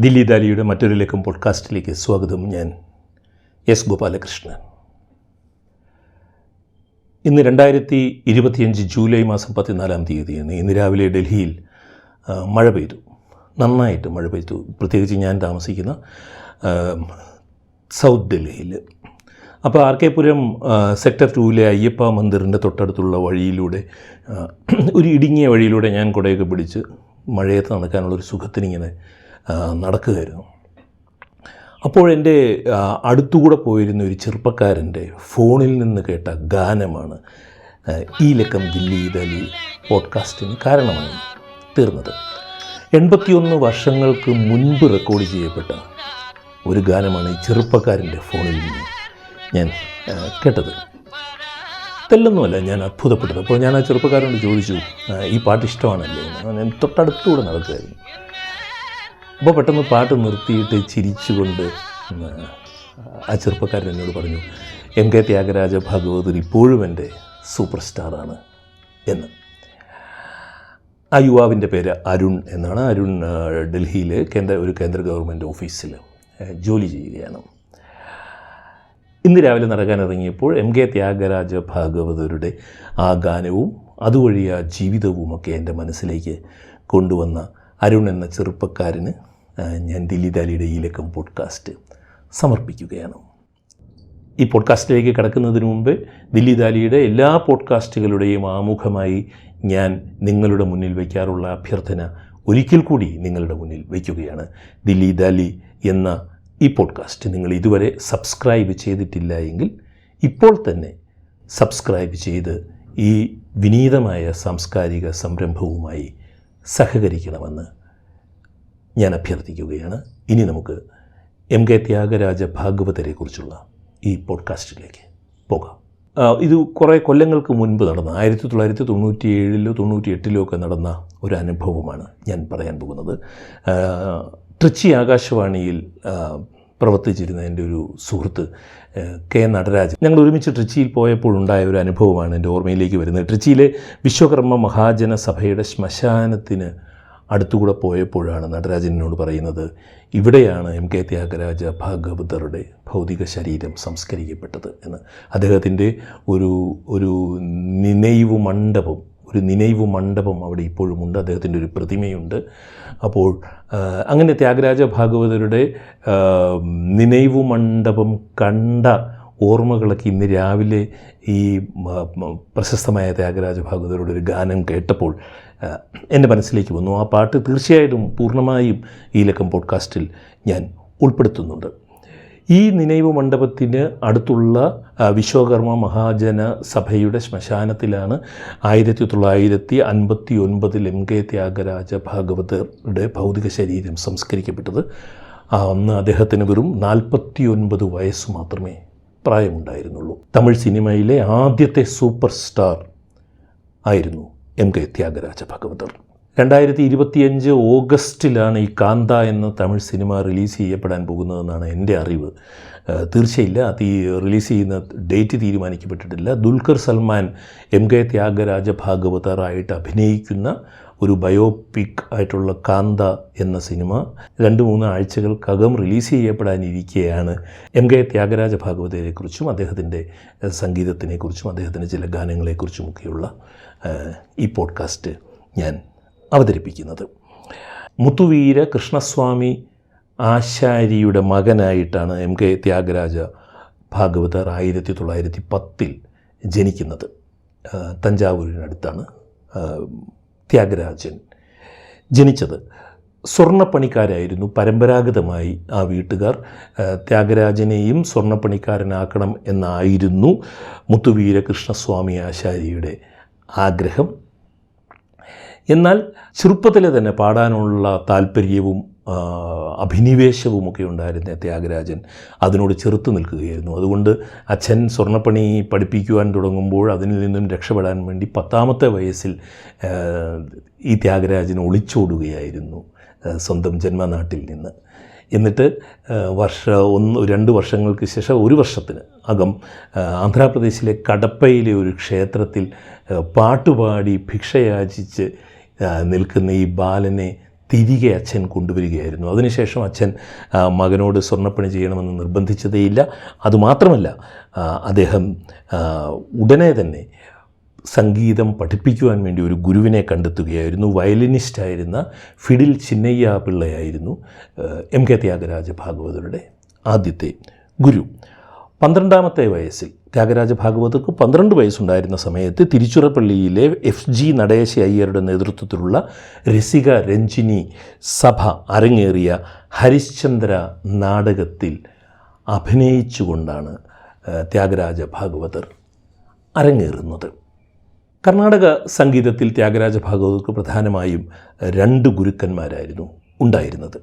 ദില്ലി ദാലിയുടെ മറ്റൊരു ലക്കം പോഡ്കാസ്റ്റിലേക്ക് സ്വാഗതം. ഞാൻ എസ് ഗോപാലകൃഷ്ണൻ. ഇന്ന് രണ്ടായിരത്തി ഇരുപത്തിയഞ്ച് ജൂലൈ മാസം പതിനാലാം തീയതിയാണ്. ഇന്ന് രാവിലെ ഡൽഹിയിൽ മഴ പെയ്തു. നന്നായിട്ട് മഴ പെയ്തു. പ്രത്യേകിച്ച് ഞാൻ താമസിക്കുന്ന സൗത്ത് ഡൽഹിയിൽ. അപ്പോൾ ആർ കെ പുരം സെക്ടർ ടൂവിലെ അയ്യപ്പ മന്ദിറിന്റെ തൊട്ടടുത്തുള്ള വഴിയിലൂടെ ഒരു ഇടുങ്ങിയ വഴിയിലൂടെ ഞാൻ കുടയൊക്കെ പിടിച്ച് മഴയത്ത് നടക്കാനുള്ളൊരു സുഖത്തിനിങ്ങനെ നടക്കുകയായിരുന്നു. അപ്പോൾ എന്റെ അടുത്തുകൂടെ പോയിരുന്ന ഒരു ചെറുപ്പക്കാരന്റെ ഫോണിൽ നിന്ന് കേട്ട ഗാനമാണ് ഈ ലക്കം ദില്ലി ദലി പോഡ്കാസ്റ്റിന് കാരണമായി തീർന്നത്. എൺപത്തിയൊന്ന് വർഷങ്ങൾക്ക് മുൻപ് റെക്കോർഡ് ചെയ്യപ്പെട്ട ഒരു ഗാനമാണ് ഈ ചെറുപ്പക്കാരന്റെ ഫോണിൽ നിന്ന് ഞാൻ കേട്ടത്. തെല്ലൊന്നുമല്ല ഞാൻ അത്ഭുതപ്പെട്ടത്. അപ്പോൾ ഞാൻ ആ ചെറുപ്പക്കാരനോട് ചോദിച്ചു ഈ പാട്ട് ഇഷ്ടമാണല്ലേ ഞാൻ തൊട്ടടുത്തുകൂടെ നടക്കുകയായിരുന്നു. അപ്പോൾ പെട്ടെന്ന് പാട്ട് നിർത്തിയിട്ട് ചിരിച്ചുകൊണ്ട് ആ ചെറുപ്പക്കാരൻ എന്നോട് പറഞ്ഞു എം കെ ത്യാഗരാജ ഭഗവതർ ഇപ്പോഴും എന്റെ സൂപ്പർ സ്റ്റാറാണ് എന്ന്. ആ യുവാവിന്റെ പേര് അരുൺ എന്നാണ്. അരുൺ ഡൽഹിയിലെ കേന്ദ്ര ഒരു കേന്ദ്ര ഗവൺമെന്റ് ഓഫീസിൽ ജോലി ചെയ്യുകയാണ്. ഇന്ന് രാവിലെ നടക്കാനിറങ്ങിയപ്പോൾ എം കെ ത്യാഗരാജ ഭാഗവതരുടെ ആ ഗാനവും അതുവഴി ആ ജീവിതവുമൊക്കെ എന്റെ മനസ്സിലേക്ക് കൊണ്ടുവന്ന അരുൺ എന്ന ചെറുപ്പക്കാരന് ഞാൻ ദില്ലി ദാലിയുടെ ഈ ലക്കം പോഡ്കാസ്റ്റ് സമർപ്പിക്കുകയാണ്. ഈ പോഡ്കാസ്റ്റിലേക്ക് കടക്കുന്നതിന് മുമ്പ് ദില്ലി ദാലിയുടെ എല്ലാ പോഡ്കാസ്റ്റുകളുടെയും ആമുഖമായി ഞാൻ നിങ്ങളുടെ മുന്നിൽ വയ്ക്കാറുള്ള അഭ്യർത്ഥന ഒരിക്കൽ കൂടി നിങ്ങളുടെ മുന്നിൽ വയ്ക്കുകയാണ്. ദില്ലി ദാലി എന്ന ഈ പോഡ്കാസ്റ്റ് നിങ്ങൾ ഇതുവരെ സബ്സ്ക്രൈബ് ചെയ്തിട്ടില്ല എങ്കിൽ ഇപ്പോൾ തന്നെ സബ്സ്ക്രൈബ് ചെയ്ത് ഈ വിനീതമായ സാംസ്കാരിക സംരംഭവുമായി സഹകരിക്കണമെന്ന് ഞാൻ അഭ്യർത്ഥിക്കുകയാണ്. ഇനി നമുക്ക് എം കെ ത്യാഗരാജ ഭാഗവതരെക്കുറിച്ചുള്ള ഈ പോഡ്കാസ്റ്റിലേക്ക് പോകാം. ഇത് കുറേ കൊല്ലങ്ങൾക്ക് മുൻപ് നടന്ന ആയിരത്തി തൊള്ളായിരത്തി തൊണ്ണൂറ്റി ഏഴിലോ തൊണ്ണൂറ്റി എട്ടിലോ ഒക്കെ നടന്ന ഒരു അനുഭവമാണ് ഞാൻ പറയാൻ പോകുന്നത്. ട്രിച്ചി ആകാശവാണിയിൽ പ്രവർത്തിച്ചിരുന്ന എന്റെ ഒരു സുഹൃത്ത് കെ നടരാജൻ. ഞങ്ങൾ ഒരുമിച്ച് ട്രിച്ചിയിൽ പോയപ്പോഴുണ്ടായ ഒരു അനുഭവമാണ് എന്റെ ഓർമ്മയിലേക്ക് വരുന്നത്. ട്രിച്ചിയിലെ വിശ്വകർമ്മ മഹാജന സഭയുടെ ശ്മശാനത്തിന് അടുത്തുകൂടെ പോയപ്പോഴാണ് നടരാജനോട് പറയുന്നത് ഇവിടെയാണ് എം കെ ത്യാഗരാജ ഭാഗവതറുടെ ഭൗതിക ശരീരം സംസ്കരിക്കപ്പെട്ടത് എന്ന്. അദ്ദേഹത്തിന്റെ ഒരു ഒരു നിനൈവ് മണ്ഡപം ഒരു നിനൈവ് മണ്ഡപം അവിടെ ഇപ്പോഴും ഉണ്ട്. അദ്ദേഹത്തിന്റെ ഒരു പ്രതിമയുണ്ട്. അപ്പോൾ അങ്ങനെ ത്യാഗരാജ ഭാഗവതരുടെ നിനൈവ് മണ്ഡപം കണ്ട ഓർമ്മകളൊക്കെ ഇന്ന് രാവിലെ ഈ പ്രശസ്തമായ ത്യാഗരാജ ഭാഗവതരുടെ ഒരു ഗാനം കേട്ടപ്പോൾ എന്റെ മനസ്സിലേക്ക് വന്നു. ആ പാട്ട് തീർച്ചയായിട്ടും പൂർണമായും ഈ ലക്കം പോഡ്കാസ്റ്റിൽ ഞാൻ ഉൾപ്പെടുത്തുന്നുണ്ട്. ഈ നിனைவு മണ്ഡപത്തിന് അടുത്തുള്ള വിശ്വകർമ്മ മഹാജന സഭയുടെ ശ്മശാനത്തിലാണ് ആയിരത്തി തൊള്ളായിരത്തി അൻപത്തി ഒൻപതിൽ എം കെ ത്യാഗരാജ ഭാഗവതരുടെ ഭൗതിക ശരീരം സംസ്കരിക്കപ്പെട്ടത്. അന്ന് അദ്ദേഹത്തിന് വെറും നാൽപ്പത്തി ഒൻപത് വയസ്സ് മാത്രമേ പ്രായമുണ്ടായിരുന്നുള്ളൂ. തമിഴ് സിനിമയിലെ ആദ്യത്തെ സൂപ്പർ സ്റ്റാർ ആയിരുന്നു എം കെ ത്യാഗരാജ ഭഗവതർ രണ്ടായിരത്തി ഇരുപത്തിയഞ്ച് ഓഗസ്റ്റിലാണ് ഈ കാന്ത എന്ന തമിഴ് സിനിമ റിലീസ് ചെയ്യപ്പെടാൻ പോകുന്നതെന്നാണ് എന്റെ അറിവ്. തീർച്ചയില്ല അത് ഈ റിലീസ് ചെയ്യുന്ന ഡേറ്റ് തീരുമാനിക്കപ്പെട്ടിട്ടില്ല. ദുൽഖർ സൽമാൻ എം കെ ത്യാഗരാജ ഭാഗവതറായിട്ട് അഭിനയിക്കുന്ന ഒരു ബയോപിക് ആയിട്ടുള്ള കാന്ത എന്ന സിനിമ രണ്ട് മൂന്ന് ആഴ്ചകൾക്കകം റിലീസ് ചെയ്യപ്പെടാനിരിക്കെയാണ് എം കെ ത്യാഗരാജ ഭാഗവതയെക്കുറിച്ചും അദ്ദേഹത്തിന്റെ സംഗീതത്തിനെക്കുറിച്ചും അദ്ദേഹത്തിന്റെ ചില ഗാനങ്ങളെക്കുറിച്ചുമൊക്കെയുള്ള ഈ പോഡ്കാസ്റ്റ് ഞാൻ അവതരിപ്പിക്കുന്നത്. മുത്തുവീര കൃഷ്ണസ്വാമി ആശാരിയുടെ മകനായിട്ടാണ് എം കെ ത്യാഗരാജ ഭാഗവതർ ആയിരത്തി തൊള്ളായിരത്തി പത്തിൽ ജനിക്കുന്നത്. തഞ്ചാവൂരിനടുത്താണ് ത്യാഗരാജൻ ജനിച്ചത്. സ്വർണപ്പണിക്കാരായിരുന്നു പരമ്പരാഗതമായി ആ വീട്ടുകാർ. ത്യാഗരാജനെയും സ്വർണപ്പണിക്കാരനാക്കണം എന്നായിരുന്നു മുത്തുവീര കൃഷ്ണസ്വാമി ആശാരിയുടെ ആഗ്രഹം. എന്നാൽ ചെറുപ്പത്തിലെ തന്നെ പാടാനുള്ള താല്പര്യവും അഭിനിവേശവും ഒക്കെ ഉണ്ടായിരുന്ന ത്യാഗരാജൻ. അതിനോട് ചെറുത്തു നിൽക്കുകയായിരുന്നു. അതുകൊണ്ട് അച്ഛൻ സ്വർണപ്പണി പഠിപ്പിക്കുവാൻ തുടങ്ങുമ്പോൾ അതിൽ നിന്നും രക്ഷപ്പെടാൻ വേണ്ടി പത്താമത്തെ വയസ്സിൽ ഈ ത്യാഗരാജൻ ഒളിച്ചോടുകയായിരുന്നു സ്വന്തം ജന്മനാട്ടിൽ നിന്ന്. എന്നിട്ട് വർഷ ഒന്ന് രണ്ട് വർഷങ്ങൾക്ക് ശേഷം ഒരു വർഷത്തിന് അകം ആന്ധ്രാപ്രദേശിലെ കടപ്പയിലെ ഒരു ക്ഷേത്രത്തിൽ പാട്ടുപാടി ഭിക്ഷയാചിച്ച് നിൽക്കുന്ന ഈ ബാലനെ തിരികെ അച്ഛൻ കൊണ്ടുവരികയായിരുന്നു. അതിനുശേഷം അച്ഛൻ മകനോട് സ്വർണപ്പണി ചെയ്യണമെന്ന് നിർബന്ധിച്ചതേയില്ല. അതുമാത്രമല്ല അദ്ദേഹം ഉടനെ തന്നെ സംഗീതം പഠിപ്പിക്കുവാൻ വേണ്ടി ഒരു ഗുരുവിനെ കണ്ടെത്തുകയായിരുന്നു. വയലിനിസ്റ്റായിരുന്ന ഫിഡിൽ ചിന്നയ്യ പിള്ളയായിരുന്നു എം കെ ത്യാഗരാജ ഭാഗവതരുടെ ആദ്യത്തെ ഗുരു. പന്ത്രണ്ടാമത്തെ വയസ്സിൽ ത്യാഗരാജ ഭാഗവതർക്ക് പന്ത്രണ്ട് വയസ്സുണ്ടായിരുന്ന സമയത്ത് തിരുച്ചിറപ്പള്ളിയിലെ എഫ് ജി നടേശ അയ്യരുടെ നേതൃത്വത്തിലുള്ള രസിക രഞ്ജിനി സഭ അരങ്ങേറിയ ഹരിശ്ചന്ദ്ര നാടകത്തിൽ അഭിനയിച്ചുകൊണ്ടാണ് ത്യാഗരാജ ഭാഗവതർ അരങ്ങേറുന്നത്. കർണാടക സംഗീതത്തിൽ ത്യാഗരാജ ഭാഗവതർക്ക് പ്രധാനമായും രണ്ട് ഗുരുക്കന്മാരായിരുന്നു ഉണ്ടായിരുന്നത്.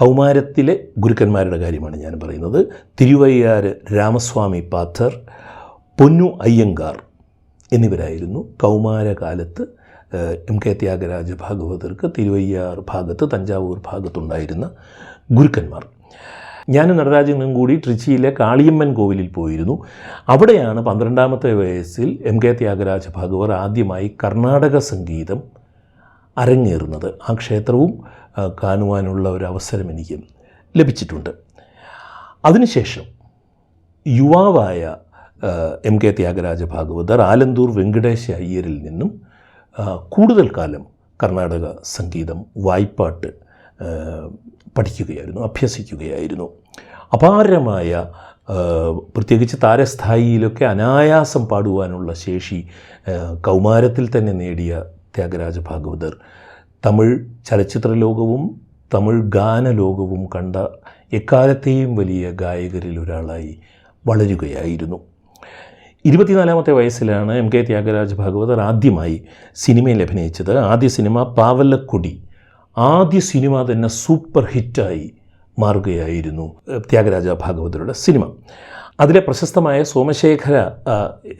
കൗമാരത്തിലെ ഗുരുക്കന്മാരുടെ കാര്യമാണ് ഞാൻ പറയുന്നത്. തിരുവയ്യാർ രാമസ്വാമി പാത്തർ പൊന്നു അയ്യങ്കാർ എന്നിവരായിരുന്നു കൗമാരകാലത്ത് എം കെ ത്യാഗരാജ ഭാഗവതർക്ക് തിരുവയ്യാർ ഭാഗത്ത് തഞ്ചാവൂർ ഭാഗത്തുണ്ടായിരുന്ന ഗുരുക്കന്മാർ. ഞാൻ നടരാജനും കൂടി ട്രിച്ചിയിലെ കാളിയമ്മൻ കോവിലിൽ പോയിരുന്നു. അവിടെയാണ് പന്ത്രണ്ടാമത്തെ വയസ്സിൽ എം കെ ത്യാഗരാജ ഭാഗവർ ആദ്യമായി കർണാടക സംഗീതം അരങ്ങേറുന്നത്. ആ ക്ഷേത്രവും കാണുവാനുള്ള ഒരു അവസരം എനിക്ക് ലഭിച്ചിട്ടുണ്ട്. അതിനുശേഷം യുവാവായ എം കെ ത്യാഗരാജ ഭാഗവതർ ആലന്തൂർ വെങ്കടേശ അയ്യരിൽ നിന്നും കൂടുതൽ കാലം കർണാടക സംഗീതം വായ്പാട്ട് പഠിക്കുകയായിരുന്നു അഭ്യസിക്കുകയായിരുന്നു. അപാരമായ പ്രത്യേകിച്ച് താരസ്ഥായിയിലൊക്കെ അനായാസം പാടുവാനുള്ള ശേഷി കൗമാരത്തിൽ തന്നെ നേടിയ ത്യാഗരാജ ഭാഗവതർ. തമിഴ് ചലച്ചിത്ര ലോകവും തമിഴ് ഗാനലോകവും കണ്ട എക്കാലത്തെയും വലിയ ഗായകരിൽ ഒരാളായി വളരുകയായിരുന്നു. ഇരുപത്തിനാലാമത്തെ വയസ്സിലാണ് എം കെ ത്യാഗരാജ ഭാഗവതർ ആദ്യമായി സിനിമയിൽ അഭിനയിച്ചത്. ആദ്യ സിനിമ പാവലക്കൊടി. ആദ്യ സിനിമ തന്നെ സൂപ്പർ ഹിറ്റായി മാറുകയായിരുന്നു ത്യാഗരാജ ഭാഗവതരുടെ സിനിമ. അതിലെ പ്രശസ്തമായ സോമശേഖര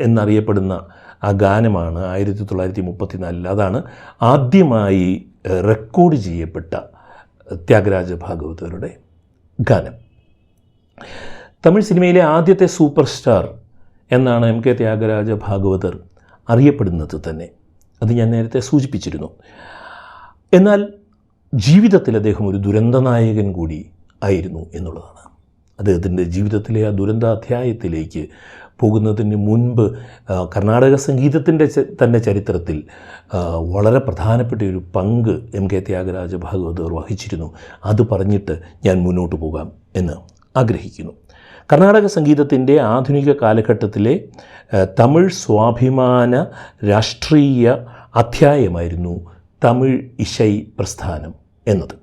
എന്നറിയപ്പെടുന്ന ആ ഗാനമാണ് ആയിരത്തി തൊള്ളായിരത്തി മുപ്പത്തിനാലിൽ അതാണ് ആദ്യമായി റെക്കോർഡ് ചെയ്യപ്പെട്ട ത്യാഗരാജ ഭാഗവതരുടെ ഗാനം. തമിഴ് സിനിമയിലെ ആദ്യത്തെ സൂപ്പർ സ്റ്റാർ എന്നാണ് എം കെ ത്യാഗരാജ ഭാഗവതർ അറിയപ്പെടുന്നത് തന്നെ. അത് ഞാൻ നേരത്തെ സൂചിപ്പിച്ചിരുന്നു. എന്നാൽ ജീവിതത്തിൽ അദ്ദേഹം ഒരു ദുരന്തനായകൻ കൂടി ആയിരുന്നു എന്നുള്ളതാണ്. അദ്ദേഹത്തിന്റെ ജീവിതത്തിലെ ആ ദുരന്താധ്യായത്തിലേക്ക് പോകുന്നതിന് മുൻപ് കർണാടക സംഗീതത്തിന്റെ തന്നെ ചരിത്രത്തിൽ വളരെ പ്രധാനപ്പെട്ട ഒരു പങ്ക് എം കെ ത്യാഗരാജ ഭാഗവതർ വഹിച്ചിരുന്നു. അത് പറഞ്ഞിട്ട് ഞാൻ മുന്നോട്ട് പോകാം എന്ന് ആഗ്രഹിക്കുന്നു. കർണാടക സംഗീതത്തിന്റെ ആധുനിക കാലഘട്ടത്തിലെ തമിഴ് സ്വാഭിമാന രാഷ്ട്രീയ അധ്യായമായിരുന്നു തമിഴ് ഇശൈ പ്രസ്ഥാനം. എന്നത്.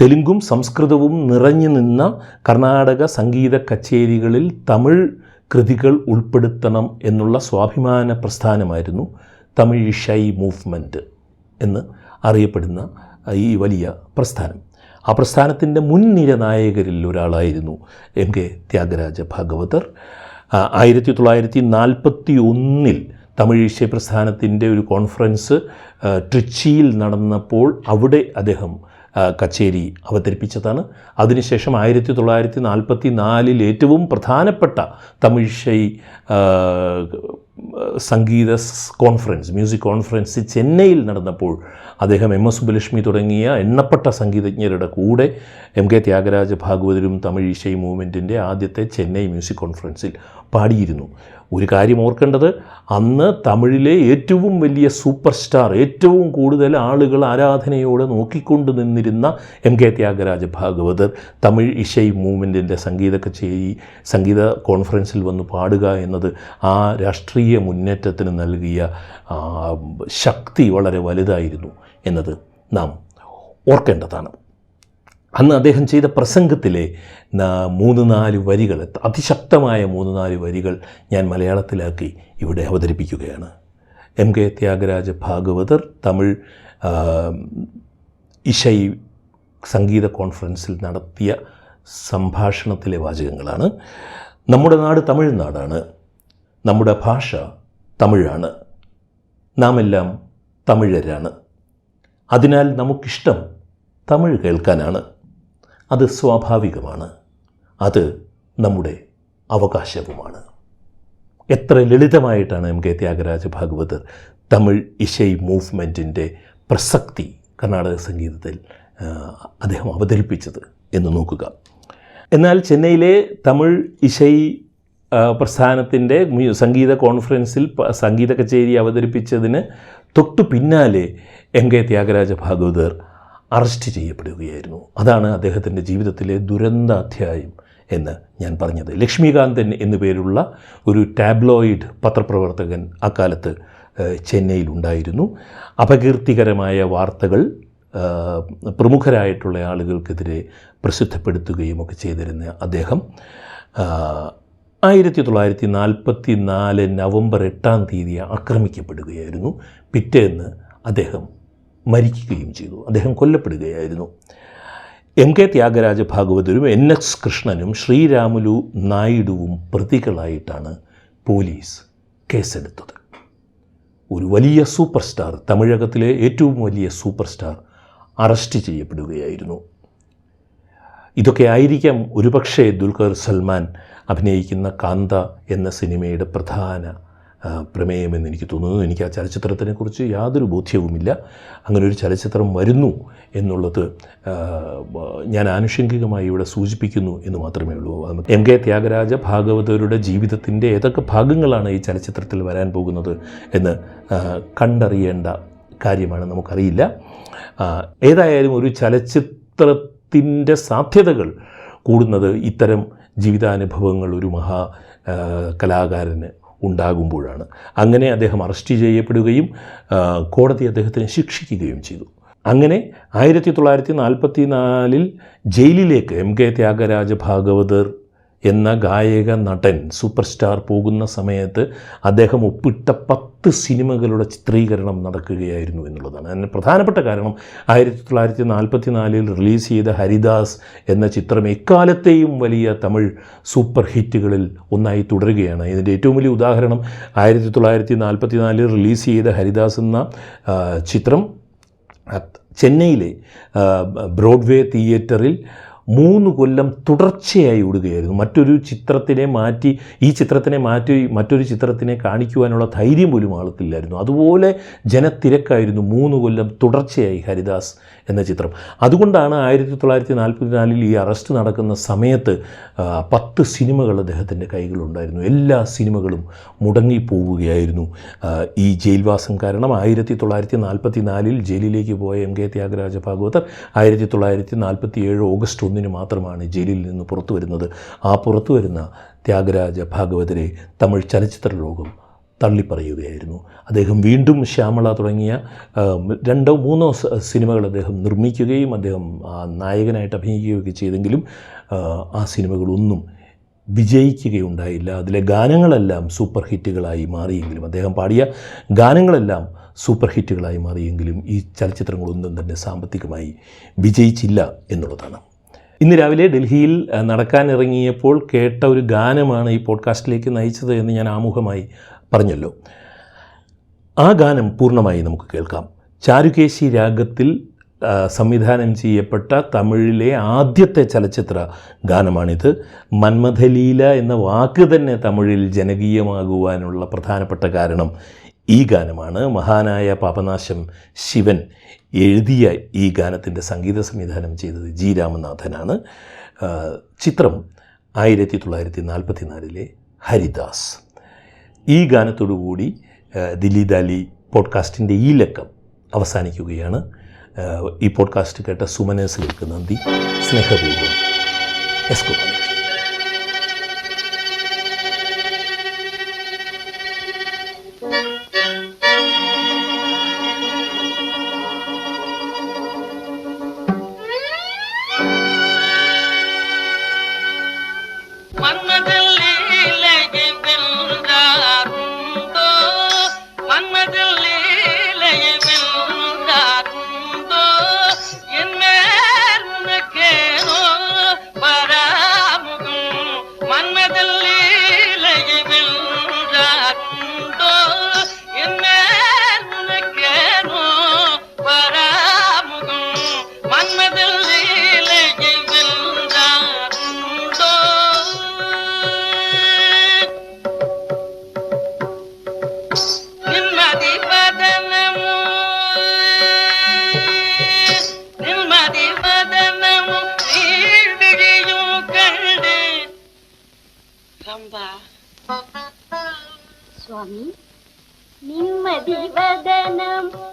തെലുങ്കും സംസ്കൃതവും നിറഞ്ഞു നിന്ന കർണാടക സംഗീത കച്ചേരികളിൽ തമിഴ് കൃതികൾ ഉൾപ്പെടുത്തണം എന്നുള്ള സ്വാഭിമാന പ്രസ്ഥാനമായിരുന്നു തമിഴ് ഷൈ മൂവ്മെന്റ് എന്ന് അറിയപ്പെടുന്ന ഈ വലിയ പ്രസ്ഥാനം. ആ പ്രസ്ഥാനത്തിന്റെ മുൻനിര നായകരിൽ ഒരാളായിരുന്നു എം കെ ത്യാഗരാജ ഭാഗവതർ. ആയിരത്തി തൊള്ളായിരത്തി നാൽപ്പത്തി ഒന്നിൽ തമിഴ് ഈശ്യ പ്രസ്ഥാനത്തിന്റെ ഒരു കോൺഫറൻസ് ട്രിച്ചിയിൽ നടന്നപ്പോൾ അവിടെ അദ്ദേഹം കച്ചേരി അവതരിപ്പിച്ചതാണ്. അതിനുശേഷം ആയിരത്തി തൊള്ളായിരത്തി നാൽപ്പത്തി നാലിൽ ഏറ്റവും പ്രധാനപ്പെട്ട തമിഴ്ഷൈ സംഗീത കോൺഫറൻസ് മ്യൂസിക് കോൺഫറൻസ് ചെന്നൈയിൽ നടന്നപ്പോൾ അദ്ദേഹം എം എസ് സുബ്ബലക്ഷ്മി തുടങ്ങിയ എണ്ണപ്പെട്ട സംഗീതജ്ഞരുടെ കൂടെ എം കെ ത്യാഗരാജ ഭാഗവതരും തമിഴ് ഈശൈ മൂവ്മെന്റിന്റെ ആദ്യത്തെ ചെന്നൈ മ്യൂസിക് കോൺഫറൻസിൽ പാടിയിരുന്നു. ഒരു കാര്യം ഓർക്കേണ്ടത് അന്ന് തമിഴിലെ ഏറ്റവും വലിയ സൂപ്പർ സ്റ്റാർ ഏറ്റവും കൂടുതൽ ആളുകൾ ആരാധനയോടെ നോക്കിക്കൊണ്ട് നിന്നിരുന്ന എം കെ ത്യാഗരാജ ഭാഗവതർ തമിഴ് ഇഷൈ മൂവ്മെന്റിന്റെ സംഗീത കച്ചേരി സംഗീത കോൺഫറൻസിൽ വന്ന് പാടുക എന്നത് ആ രാഷ്ട്രീയ മുന്നേറ്റത്തിന് നൽകിയ ശക്തി വളരെ വലുതായിരുന്നു എന്നത് നാം ഓർക്കേണ്ടതാണ്. അന്ന് അദ്ദേഹം ചെയ്ത പ്രസംഗത്തിലെ മൂന്ന് നാല് വരികൾ അതിശക്തമായ മൂന്ന് നാല് വരികൾ ഞാൻ മലയാളത്തിലാക്കി ഇവിടെ അവതരിപ്പിക്കുകയാണ്. എം കെ ത്യാഗരാജ ഭാഗവതർ തമിഴ് ഇഷൈ സംഗീത കോൺഫറൻസിൽ നടത്തിയ സംഭാഷണത്തിലെ വാചകങ്ങളാണ്. നമ്മുടെ നാട് തമിഴ്നാടാണ്. നമ്മുടെ ഭാഷ തമിഴാണ്. നാം എല്ലാം തമിഴരാണ്. അതിനാൽ നമുക്കിഷ്ടം തമിഴ് കേൾക്കാനാണ്. അത് സ്വാഭാവികമാണ്. അത് നമ്മുടെ അവകാശവുമാണ്. എത്ര ലളിതമായിട്ടാണ് എം കെ ത്യാഗരാജ ഭാഗവതർ തമിഴ് ഇശൈ മൂവ്മെന്റിന്റെ പ്രസക്തി കർണാടക സംഗീതത്തിൽ അദ്ദേഹം അവതരിപ്പിച്ചത് എന്ന് നോക്കുക. എന്നാൽ ചെന്നൈയിലെ തമിഴ് ഇശൈ പ്രസ്ഥാനത്തിന്റെ സംഗീത കോൺഫറൻസിൽ സംഗീത കച്ചേരി അവതരിപ്പിച്ചതിന് തൊട്ടു പിന്നാലെ M K Thyagaraja Bhagavathar arrest ചെയ്യപ്പെടുകയായിരുന്നു. അതാണ് അദ്ദേഹത്തിന്റെ ജീവിതത്തിലെ ദുരന്താധ്യായം എന്ന് ഞാൻ പറഞ്ഞത്. ലക്ഷ്മികാന്തൻ എന്നു പേരുള്ള ഒരു ടാബ്ലോയിഡ് പത്രപ്രവർത്തകൻ അക്കാലത്ത് ചെന്നൈയിലുണ്ടായിരുന്നു. അപകീർത്തികരമായ വാർത്തകൾ പ്രമുഖരായിട്ടുള്ള ആളുകൾക്കെതിരെ പ്രസിദ്ധപ്പെടുത്തുകയും ഒക്കെ ചെയ്തിരുന്ന അദ്ദേഹം ആയിരത്തി തൊള്ളായിരത്തി നാൽപ്പത്തി നാല് നവംബർ എട്ടാം തീയതി ആക്രമിക്കപ്പെടുകയായിരുന്നു. പിറ്റേന്ന് അദ്ദേഹം മരിക്കുകയും ചെയ്തു. അദ്ദേഹം കൊല്ലപ്പെടുകയായിരുന്നു. എം കെ ത്യാഗരാജ ഭാഗവതരും എൻ എസ് കൃഷ്ണനും ശ്രീരാമുലു നായിഡുവും പ്രതികളായിട്ടാണ് പോലീസ് കേസെടുത്തത്. ഒരു വലിയ സൂപ്പർ സ്റ്റാർ തമിഴകത്തിലെ ഏറ്റവും വലിയ സൂപ്പർ സ്റ്റാർ അറസ്റ്റ് ചെയ്യപ്പെടുകയായിരുന്നു. ഇതൊക്കെ ആയിരിക്കാം ഒരുപക്ഷേ ദുൽഖർ സൽമാൻ അഭിനയിക്കുന്ന കാന്ത എന്ന സിനിമയുടെ പ്രധാന പ്രമേയമെന്ന് എനിക്ക് തോന്നുന്നു. എനിക്ക് ആ ചലച്ചിത്രത്തിനെക്കുറിച്ച് യാതൊരു ബോധ്യവുമില്ല. അങ്ങനെ ഒരു ചലച്ചിത്രം വരുന്നു എന്നുള്ളത് ഞാൻ ആനുഷംഗികമായി ഇവിടെ സൂചിപ്പിക്കുന്നു എന്ന് മാത്രമേ ഉള്ളൂ. എം കെ ത്യാഗരാജ ഭാഗവതരുടെ ജീവിതത്തിന്റെ ഏതൊക്കെ ഭാഗങ്ങളാണ് ഈ ചലച്ചിത്രത്തിൽ വരാൻ പോകുന്നത് എന്ന് കണ്ടറിയേണ്ട കാര്യമാണ് നമുക്കറിയില്ല. ഏതായാലും ഒരു ചലച്ചിത്രത്തിന്റെ സാധ്യതകൾ കൂടുന്നത് ഇത്തരം ജീവിതാനുഭവങ്ങൾ ഒരു മഹാ കലാകാരന് ഉണ്ടാകുമ്പോഴാണ്. അങ്ങനെ അദ്ദേഹം അറസ്റ്റ് ചെയ്യപ്പെടുകയും കോടതി അദ്ദേഹത്തിനെ ശിക്ഷിക്കുകയും ചെയ്തു. അങ്ങനെ ആയിരത്തി തൊള്ളായിരത്തി നാൽപ്പത്തി നാലിൽ ജയിലിലേക്ക് എം കെ ത്യാഗരാജ ഭാഗവതർ എന്ന ഗായക നടൻ സൂപ്പർ സ്റ്റാർ പോകുന്ന സമയത്ത് അദ്ദേഹം ഒപ്പിട്ട പത്ത് സിനിമകളുടെ ചിത്രീകരണം നടക്കുകയായിരുന്നു എന്നുള്ളതാണ്. അതിന് പ്രധാനപ്പെട്ട കാരണം ആയിരത്തി തൊള്ളായിരത്തി നാൽപ്പത്തി നാലിൽ റിലീസ് ചെയ്ത ഹരിദാസ് എന്ന ചിത്രം എക്കാലത്തെയും വലിയ തമിഴ് സൂപ്പർ ഹിറ്റുകളിൽ ഒന്നായി തുടരുകയാണ്. ഇതിന്റെ ഏറ്റവും വലിയ ഉദാഹരണം ആയിരത്തി തൊള്ളായിരത്തി നാൽപ്പത്തി നാലിൽ റിലീസ് ചെയ്ത ഹരിദാസ് എന്ന ചിത്രം. ചെന്നൈയിലെ ബ്രോഡ്വേ തിയേറ്ററിൽ മൂന്ന് കൊല്ലം തുടർച്ചയായി ഓടുകയായിരുന്നു. മറ്റൊരു ചിത്രത്തിനെ മാറ്റി ഈ ചിത്രത്തിനെ മാറ്റി മറ്റൊരു ചിത്രത്തിനെ കാണിക്കുവാനുള്ള ധൈര്യം പോലും ആൾക്കില്ലായിരുന്നു അതുപോലെ ജനത്തിരക്കായിരുന്നു മൂന്ന് കൊല്ലം തുടർച്ചയായി ഹരിദാസ് എന്ന ചിത്രം. അതുകൊണ്ടാണ് ആയിരത്തി തൊള്ളായിരത്തി നാൽപ്പത്തി നാലിൽ ഈ അറസ്റ്റ് നടക്കുന്ന സമയത്ത് പത്ത് സിനിമകൾ അദ്ദേഹത്തിന്റെ കൈകളുണ്ടായിരുന്നു എല്ലാ സിനിമകളും മുടങ്ങിപ്പോവുകയായിരുന്നു. ഈ ജയിൽവാസം കാരണം ആയിരത്തി തൊള്ളായിരത്തി നാൽപ്പത്തി നാലിൽ ജയിലിലേക്ക് പോയ എം കെ ത്യാഗരാജ ഭാഗവതർ ആയിരത്തി തൊള്ളായിരത്തി നാൽപ്പത്തി ഏഴ് ഓഗസ്റ്റ് ഒന്നിന് മാത്രമാണ് ജയിലിൽ നിന്ന് പുറത്തു വരുന്നത്. ആ പുറത്തു വരുന്ന ത്യാഗരാജ ഭാഗവതരെ തമിഴ് ചലച്ചിത്ര ലോകം തള്ളിപ്പറയുകയായിരുന്നു. അദ്ദേഹം വീണ്ടും ശ്യാമള തുടങ്ങിയ രണ്ടോ മൂന്നോ സിനിമകൾ അദ്ദേഹം നിർമ്മിക്കുകയും അദ്ദേഹം നായകനായിട്ട് അഭിനയിക്കുകയൊക്കെ ചെയ്തെങ്കിലും ആ സിനിമകളൊന്നും വിജയിക്കുകയുണ്ടായില്ല. അതിലെ ഗാനങ്ങളെല്ലാം സൂപ്പർ ഹിറ്റുകളായി മാറിയെങ്കിലും അദ്ദേഹം പാടിയ ഗാനങ്ങളെല്ലാം സൂപ്പർ ഹിറ്റുകളായി മാറിയെങ്കിലും ഈ ചലച്ചിത്രങ്ങളൊന്നും തന്നെ സാമ്പത്തികമായി വിജയിച്ചില്ല എന്നുള്ളതാണ്. ഇന്ന് രാവിലെ ഡൽഹിയിൽ നടക്കാനിറങ്ങിയപ്പോൾ കേട്ട ഒരു ഗാനമാണ് ഈ പോഡ്കാസ്റ്റിലേക്ക് നയിച്ചത് എന്ന് ഞാൻ ആമുഖമായി പറഞ്ഞല്ലോ. ആ ഗാനം പൂർണമായി നമുക്ക് കേൾക്കാം. ചാരുകേശി രാഗത്തിൽ സംവിധാനം ചെയ്യപ്പെട്ട തമിഴിലെ ആദ്യത്തെ ചലച്ചിത്ര ഗാനമാണിത്. മന്മഥലീല എന്ന വാക്ക് തന്നെ തമിഴിൽ ജനകീയമാകുവാനുള്ള പ്രധാനപ്പെട്ട കാരണം ഈ ഗാനമാണ്. മഹാനായ പാപനാശം ശിവൻ എഴുതിയ ഈ ഗാനത്തിന്റെ സംഗീത സംവിധാനം ചെയ്തത് ജി രാമനാഥനാണ്. ചിത്രം ആയിരത്തി തൊള്ളായിരത്തി നാൽപ്പത്തി നാലിലെ ഹരിദാസ്. ഈ ഗാനത്തോടുകൂടി ആ, ദില്ലി ദാലി പോഡ്കാസ്റ്റിന്റെ ഈ ലക്കം അവസാനിക്കുകയാണ്. ഈ പോഡ്കാസ്റ്റ് കേട്ട സുമനേസിലേക്ക് നന്ദി. സ്നേഹപൂർവം. എസ് ഗോപാലകൃഷ്ണൻ சுவாமி. நிம்மதி வதனம்.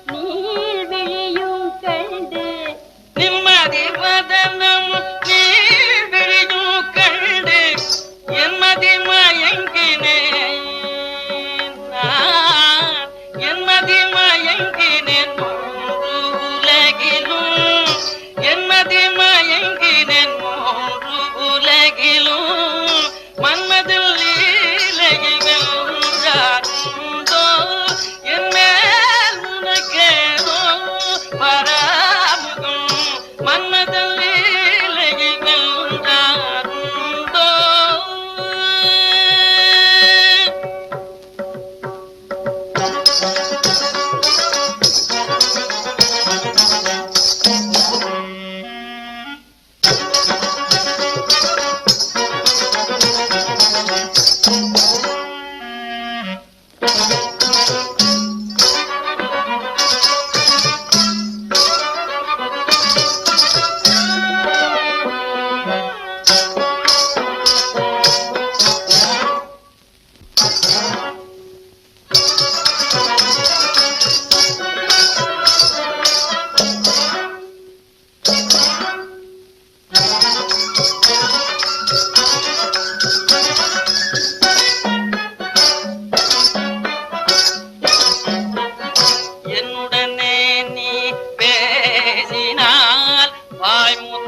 I'm